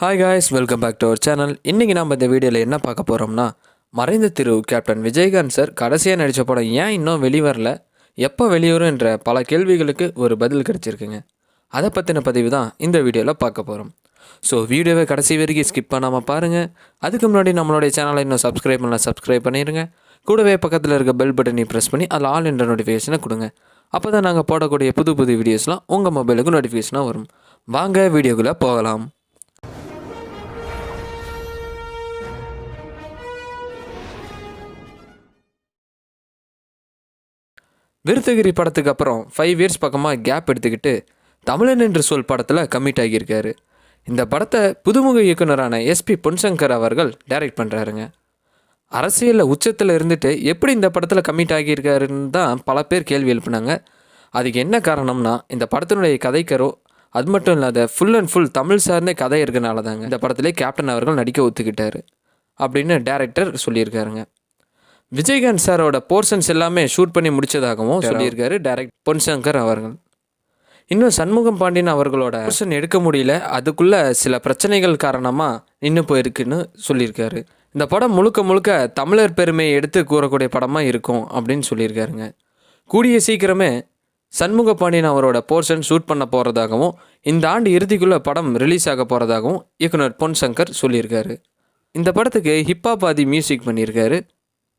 Hi guys welcome back to our channel இன்றைக்கி நம்ம இந்த வீடியோவில் என்ன பார்க்க போகிறோம்னா மறைந்த திரு கேப்டன் விஜயகாந்த் சார் கடைசியாக நடித்த படம் ஏன் இன்னும் வெளிவரல எப்போ வெளிவரும் என்ற பல கேள்விகளுக்கு ஒரு பதில் கிடச்சிருக்குங்க. அதை பற்றின பதிவு தான் இந்த வீடியோவில் பார்க்க போகிறோம் ஸோ வீடியோவை கடைசி வரைக்கும் ஸ்கிப் பண்ணாமல் பாருங்கள் அதுக்கு முன்னாடி நம்மளுடைய சேனலை இன்னும் சப்ஸ்கிரைப் பண்ணலாம் சப்ஸ்கிரைப் பண்ணிடுங்க கூடவே பக்கத்தில் இருக்க பெல் பட்டனை ப்ரெஸ் பண்ணி அதில் ஆல் என்ற நோட்டிஃபிகேஷனை கொடுங்க. அப்போ தான் நாங்கள் போடக்கூடிய புது புது வீடியோஸ்லாம் உங்கள் மொபைலுக்கு நோட்டிஃபிகேஷனாக வரும். வாங்க வீடியோக்குள்ளே போகலாம். விருத்தகிரி படத்துக்கு அப்புறம் ஃபைவ் இயர்ஸ் பக்கமாக கேப் எடுத்துக்கிட்டு தமிழன் என்று சொல் படத்தில் கம்மிட் ஆகியிருக்காரு. இந்த படத்தை புதுமுக இயக்குனரான எஸ்பி பொன்சங்கர் அவர்கள் டைரக்ட் பண்ணுறாருங்க அரசியலில் உச்சத்தில் இருந்துட்டு எப்படி இந்த படத்தில் கம்மிட் ஆகியிருக்காருன்னு தான் பல பேர் கேள்வி எழுப்புனாங்க. அதுக்கு என்ன காரணம்னா இந்த படத்தினுடைய கதைக்கரோ அது மட்டும் இல்லாத ஃபுல் அண்ட் ஃபுல் தமிழ் சார்ந்த கதை இருக்கனால தாங்க இந்த படத்திலே கேப்டன் அவர்கள் நடிக்க ஒத்துக்கிட்டாரு. அப்படின்னு டேரக்டர் சொல்லியிருக்காருங்க. விஜயகாந்த் சாரோட போர்ஷன்ஸ் எல்லாமே ஷூட் பண்ணி முடிச்சதாகவும் சொல்லியிருக்காரு டைரக்ட் பொன்சங்கர் அவர்கள். இன்னும் சண்முகம் பாண்டியன் அவர்களோட போர்ஷன் எடுக்க முடியல. அதுக்குள்ள சில பிரச்சனைகள் காரணமாக நின்று போயிருக்குன்னு சொல்லியிருக்காரு. இந்த படம் முழுக்க முழுக்க தமிழர் பெருமையை எடுத்து கூறக்கூடிய படமாக இருக்கும் அப்படின்னு சொல்லியிருக்காருங்க. கூடிய சீக்கிரமே சண்முக பாண்டியன் அவரோட போர்ஷன் ஷூட் பண்ண போகிறதாகவும் இந்த ஆண்டு இறுதிக்குள்ளே படம் ரிலீஸ் ஆக போகிறதாகவும் இயக்குனர் பொன் சங்கர் சொல்லியிருக்காரு. இந்த படத்துக்கு ஹிப்ஹாப் ஆதி மியூசிக் பண்ணியிருக்காரு.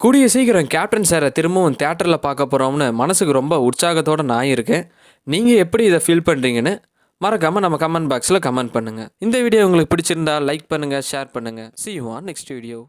கூடிய சீக்கிரம் கேப்டன் சாரை திரும்பவும் தேட்டரில் பார்க்க போகிறோம்னு மனசுக்கு ரொம்ப உற்சாகத்தோடு நான் இருக்கேன். நீங்கள் எப்படி இதை ஃபீல் பண்ணுறீங்கன்னு மறக்காமல் நம்ம கமெண்ட் பாக்ஸில் கமெண்ட் பண்ணுங்கள் இந்த வீடியோ உங்களுக்கு பிடிச்சிருந்தா லைக் பண்ணுங்கள் ஷேர் பண்ணுங்கள் see you on next video